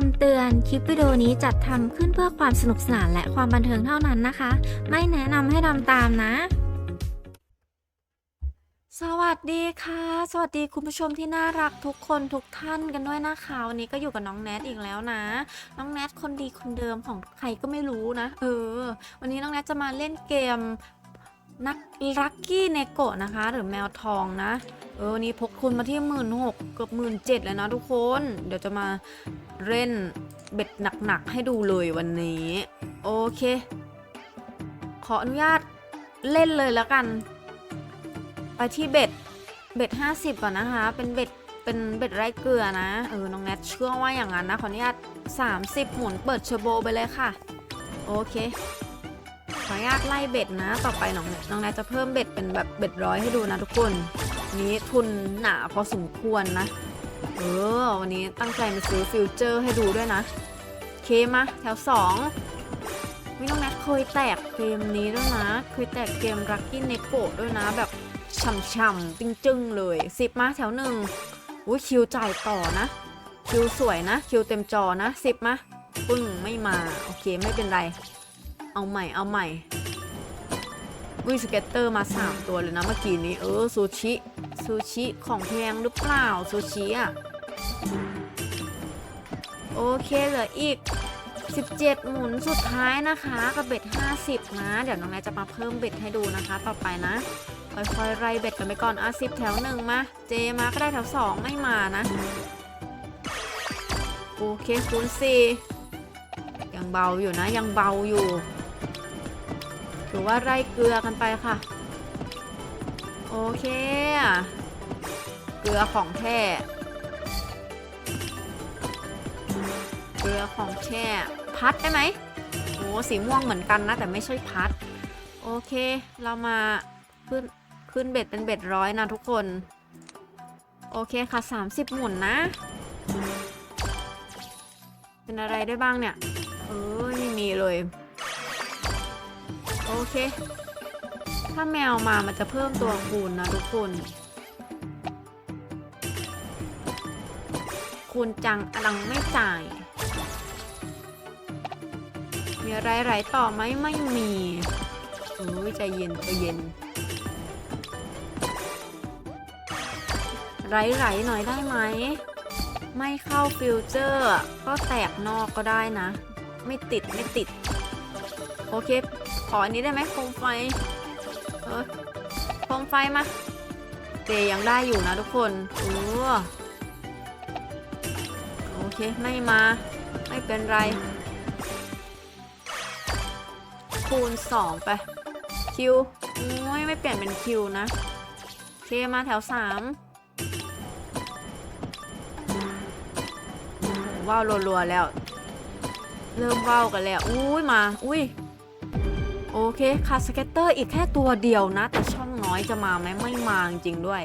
คำเตือน คลิปวิดีโอนี้จัดทำขึ้นเพื่อความสนุกสนานและความบันเทิงเท่านั้นนะคะ ไม่แนะนำให้ทำตามนะ สวัสดีค่ะ สวัสดีคุณผู้ชมที่น่ารักทุกคนทุกท่านกันด้วยนะคะวันนี้ก็อยู่กับน้องแนทอีกแล้วนะ น้องแนทคนดีคนเดิมของใครก็ไม่รู้นะ เออ วันนี้น้องแนทจะมาเล่นเกม นักลักกี้เนโกะนะคะ หรือแมวทองนะ เออวันนี้พกทุนมาที่หมื่นหกเกือบหมื่นเจ็ดเลยนะทุกคน เดี๋ยวจะมาเล่นเบ็ดหนักๆให้ดูเลยวันนี้ โอเค ขออนุญาตเล่นเลยแล้วกัน ไปที่เบ็ดเบ็ดห้าสิบก่อนนะคะ เป็นเบ็ดเป็นเบ็ดไร้เกลือนะเออน้องแนทเชื่อว่าอย่างนั้นนะขออนุญาต30 หมุนเปิดเชอร์โบไปเลยค่ะ โอเค ขออนุญาตไล่เบ็ดนะ ต่อไปน้องน้องแนทจะเพิ่มเบ็ดเป็นแบบเบ็ดร้อยให้ดูนะทุกคน นี้ทุนหนาพอสมควรนะ เออ วันนี้ตั้งใจมาซื้อฟิวเจอร์ให้ดูด้วยนะ เคมาแถวสองวิน้องแนทเคยแตกเกมนี้ด้วยนะ เคยแตกเกม Lucky n e c o ด้วยนะแบบช่ำๆจึ้งๆเลยสิบมาแถวหนึ่งอุ้ยคิวจ่ายต่อนะ คิวสวยนะ คิวเต็มจอนะสิบมาปึ้งไม่มา โอเคไม่เป็นไร เอาใหม่เอาใหม่วิสเก็ตเตอร์มา 3 ตัวเลยนะเมื่อกี้นี้เออซูชิซูชิของแพงหรือเปล่าซูชิอะโอเคเหลืออีก 17 หมุนสุดท้ายนะคะกับเบ็ด 50 นะ เดี๋ยวน้องแนจะมาเพิ่มเบ็ดให้ดูนะคะ ต่อไปนะค่อยๆไล่เบ็ดกันไปก่อนอะ10แถวหนึ่งมา เจมาก็ได้แถว2ไม่มานะ โอเคคูณ4ยังเบาอยู่นะยังเบาอยู่ ถือว่าไร่เกลือกันไปค่ะ โอเค เกลือของแท้เกลือของแท้พัดได้ไหมโอ้สีม่วงเหมือนกันนะ แต่ไม่ใช่พัด โอเค เรามาขึ้นขึ้นเบ็ดเป็นเบ็ดร้อยนะทุกคน โอเคค่ะ 30 หมุนนะ เป็นอะไรได้บ้างเนี่ย เออไม่มีเลย โอเค ถ้าแมวมามันจะเพิ่มตัวคูณนะทุกคน คูณจังอลังไม่จ่าย มีอะไรไหลต่อไหมไม่มีเอ้ยใจเย็นใจเย็นไหลไหลๆหน่อยได้ไหม ไม่เข้าฟิลเจอร์ ก็แตกนอกก็ได้นะ ไม่ติดไม่ติด โอเค ออันนี้ได้ไหมโคมไฟ เออโคมไฟมาเจยังได้อยู่นะทุกคนเออโอเค ไม่มา ไม่เป็นไร คูณ 2 ไป คิวโอ้ยไม่เปลี่ยนเป็นคิวนะเคมาแถว 3 ว้าวรัวๆแล้ว เริ่มว้าวกันแล้ว อุ้ยมา อุ้ย โอเคค่ะสเก็ตเตอร์อีกแค่ตัวเดียวนะ แต่ช่องน้อยจะมาไหมไม่มาจริงด้วย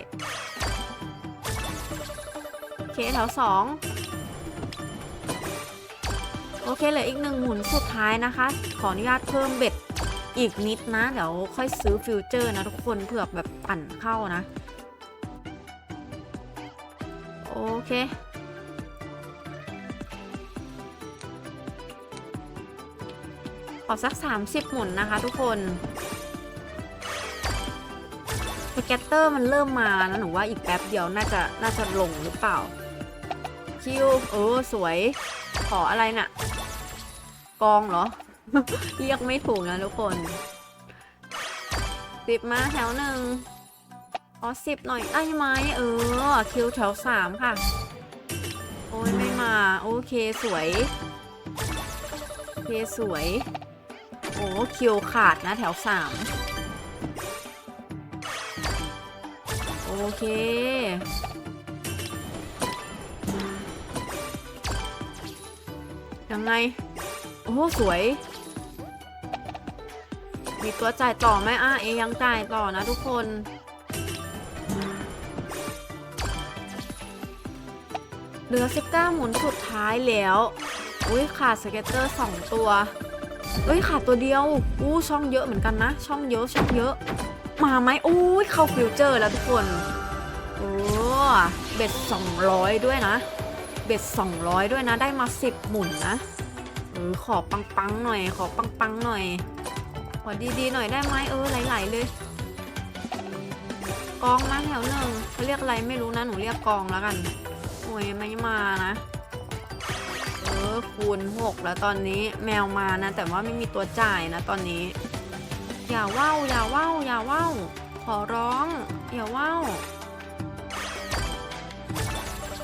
โอเคแถวสองโอเคเหลืออีกหนึ่งหมุนสุดท้ายนะคะ ขออนุญาตเพิ่มเบ็ดอีกนิดนะ เดี๋ยวค่อยซื้อฟิวเจอร์นะทุกคนเผื่อแบบปั่นเข้านะ โอเค อสัก 30 หมุนนะคะทุกคนสเกตเตอร์มันเริ่มมาแล้วหนูว่าอีกแป๊บเดียวน่าจะน่าจะลงหรือเปล่า คิวเออสวย ขออะไรน่ะ กองเหรอ เรียกไม่ถูกนะทุกคนสิบมาแถวหนึ่งขอสิบหน่อยได้ไหมเออ คิวแถวสามค่ะ โอ้ยไม่มา โอเคสวย โอเคสวย อ้คิวขาดนะแถวสามโอเค ยังไง โอ้สวย มีตัวจ่ายต่อไหมอะเอยังจ่ายต่อนะทุกคนเหลือ 19 หมุนสุดท้ายแล้ว อุ้ยขาดสเก็ตเตอร์ 2 ตัว เอ้ยขาดตัวเดียวอู้ช่องเยอะเหมือนกันนะ ช่องเยอะช่องเยอะ มาไหมอู้ยเข้าฟิวเจอร์แล้วทุกคนโอ้เบ็ด200 ด้วยนะ เบ็ด200 ด้วยนะ ได้มา 10 หมุนนะเออขอปังๆหน่อย ขอปังๆหน่อยขอดีๆหน่อยได้ไหมเออไหลๆเลยกองมาแถวหนึ่งเขาเรียกอะไรไม่รู้นะหนูเรียกกองแล้วกันโอ้ยไม่มานะ ออคูณหกแล้วตอนนี้แมวมานะ แต่ว่าไม่มีตัวจ่ายนะตอนนี้ อย่าว่าวอย่าว่าวอย่าว่าวขอร้องอย่าว่าว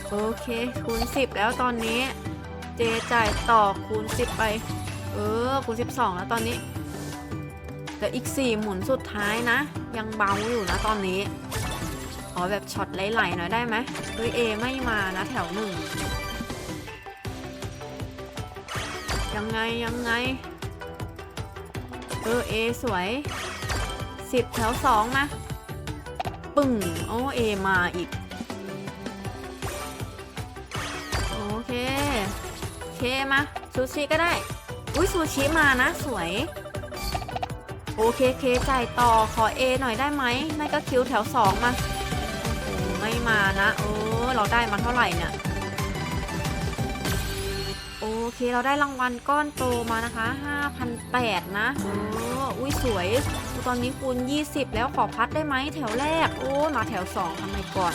โอเคคูณ10 แล้วตอนนี้ เจจ่ายต่อคูณ 10 ไป เออคูณ 12 แล้วตอนนี้แต่อีก 4 หมุนสุดท้ายนะ ยังเบาอยู่นะตอนนี้ขอแบบช็อตไหลๆหน่อยได้ไหมเฮ้ยเอไม่มานะแถวหนึ่ง ยังไงยังไง เออเอสวยสิบแถวสองมา ปึ้งโอ้เอมาอีก โอเคเคมาซูชิก็ได้ อุ้ยซูชิมานะสวย โอเคเคจ่ายต่อขอ A หน่อยได้ไหมนั่นก็คิวแถวสองมา โอ้ไม่มานะเออเราได้มาเท่าไหร่เนี่ย เคเราได้รางวัลก้อนโตมานะคะ5,800นะเอออุ้ยสวย ตอนนี้คูณ 20 แล้วขอพัดได้ไหมแถวแรก โอ้มาแถว 2ทำไมก่อน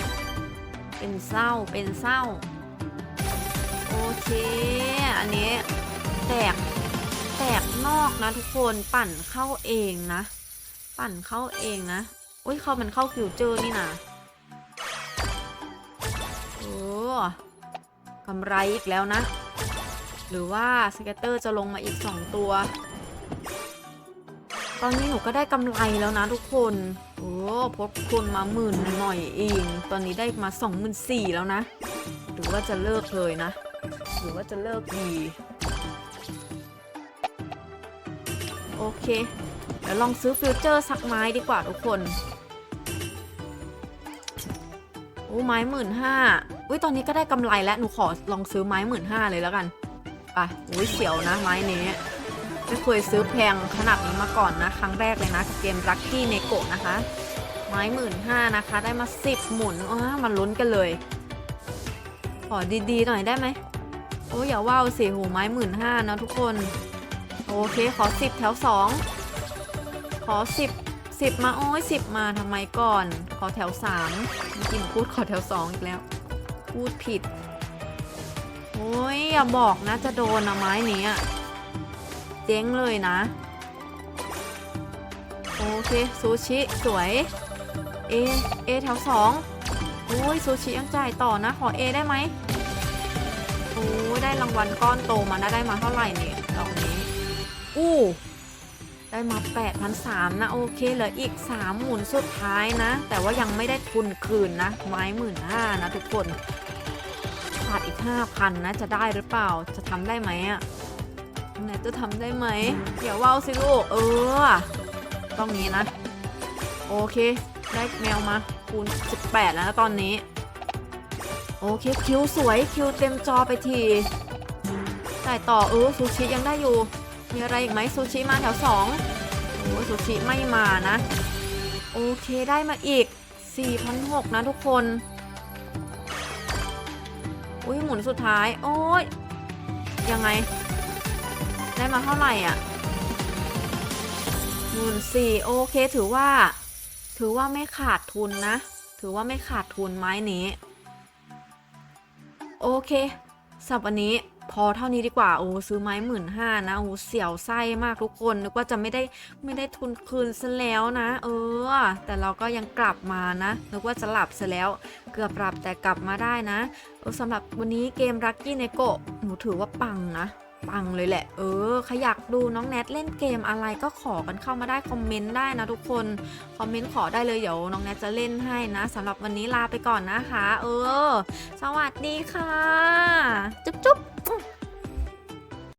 เป็นเศร้าเป็นเศร้า โอเค อันนี้แตกแตกนอกนะทุกคนปั่นเข้าเองนะ ปั่นเข้าเองนะอุ้ยเขามันเข้าฟิวเจอร์นี่นะโอ้กำไรอีกแล้วนะ หรือว่าสเกตเตอร์จะลงมาอีก 2 ตัว ตอนนี้หนูก็ได้กำไรแล้วนะทุกคน โอ้พดคนมาหมื่นหน่อยเอง ตอนนี้ได้มา 2 4 0 0 0แล้วนะ หรือว่าจะเลิกเลยนะ หรือว่าจะเลิกดี โอเค เดี๋ยวลองซื้อฟิวเจอร์สักไม้ดีกว่าทุกคนโอ้ไม้หมื่นห้าอุ้ยตอนนี้ก็ได้กำไรแล้ว หนูขอลองซื้อไม้หมื่นห้าเลยแล้วกัน ไปอุ้ยเสียวนะไม้นี้ไม่เคยซื้อแพงขนาดนี้มาก่อนนะ ครั้งแรกเลยนะกับเกมรักกี้เนโกะนะคะ ไม้หมื่นห้านะคะ ได้มาสิบหมุนอ้ามาลุ้นกันเลย ขอดีๆหน่อยได้ไหมโอ้ยอย่าว่าวสิหูไม้หมื่นห้านะทุกคน โอเคขอสิบแถวสองขอสิบสิบมาโอ้ยสิบมาทำไมก่อน ขอแถวสามกี้หนูพูดขอแถวสองอีกแล้ว พูดผิด โอ้ยอย่าบอกนะจะโดนนะไม้นี้เจ๊งเลยนะ โอเคซูชิสวยเอเอแถวสองโอ้ยซูชิยังจ่ายต่อนะ ขอเอได้ไหมโอ้ได้รางวัลก้อนโตมานะได้มาเท่าไหร่เนี่ยดอกนี้อู้ได้มา 8 0 0นะโอเคเหลืออีก 3 หมุนสุดท้ายนะ แต่ว่ายังไม่ได้ทุนคืนนะ ไม้หมื่นห้านะทุกคน ขาดอีก 5,000 นะ จะได้หรือเปล่า จะทำได้ไหมอะไหนจะทำได้ไหมอย่าว่าวสิลูก เออ ต้องนี้นะ โอเค ได้แมวมา คูณ 18 แล้วนะตอนนี้ โอเค คิวสวย คิวเต็มจอไปทีจ่ต่อเออซูชิยังได้อยู่ มีอะไรอีกไหมซูชิมาแถวสองโอ้ซูชิไม่มานะ โอเคได้มาอีก 4,600 นะทุกคน อุ้ยหมุนสุดท้าย โอ้ยยังไง ได้มาเท่าไหร่อะหมุนสี่โอเคถือว่า ถือว่าไม่ขาดทุนนะ ถือว่าไม่ขาดทุนไม้นี้ โอเคสับวันนี้ พอเท่านี้ดีกว่าโอ้ซื้อไม้หมื่นห้านะโอ้เสียวไส้มากทุกคนนึกว่าจะไม่ได้ไม่ได้ทุนคืนซะแล้วนะ เออ แต่เราก็ยังกลับมานะนึกว่าจะหลับซะแล้ว เกือบหลับแต่กลับมาได้นะเอสำหรับวันนี้เกมรักกี้เนโกะหนูถือว่าปังนะ ปังเลยแหละ เออใครอยากดูน้องแนทเล่นเกมอะไรก็ขอกันเข้ามาได้คอมเมนต์ได้นะทุกคน คอมเมนต์ขอได้เลยเดี๋ยวน้องแนทจะเล่นให้นะสำหรับวันนี้ลาไปก่อนนะคะ เออ สวัสดีค่ะ จุ๊บจุ๊บ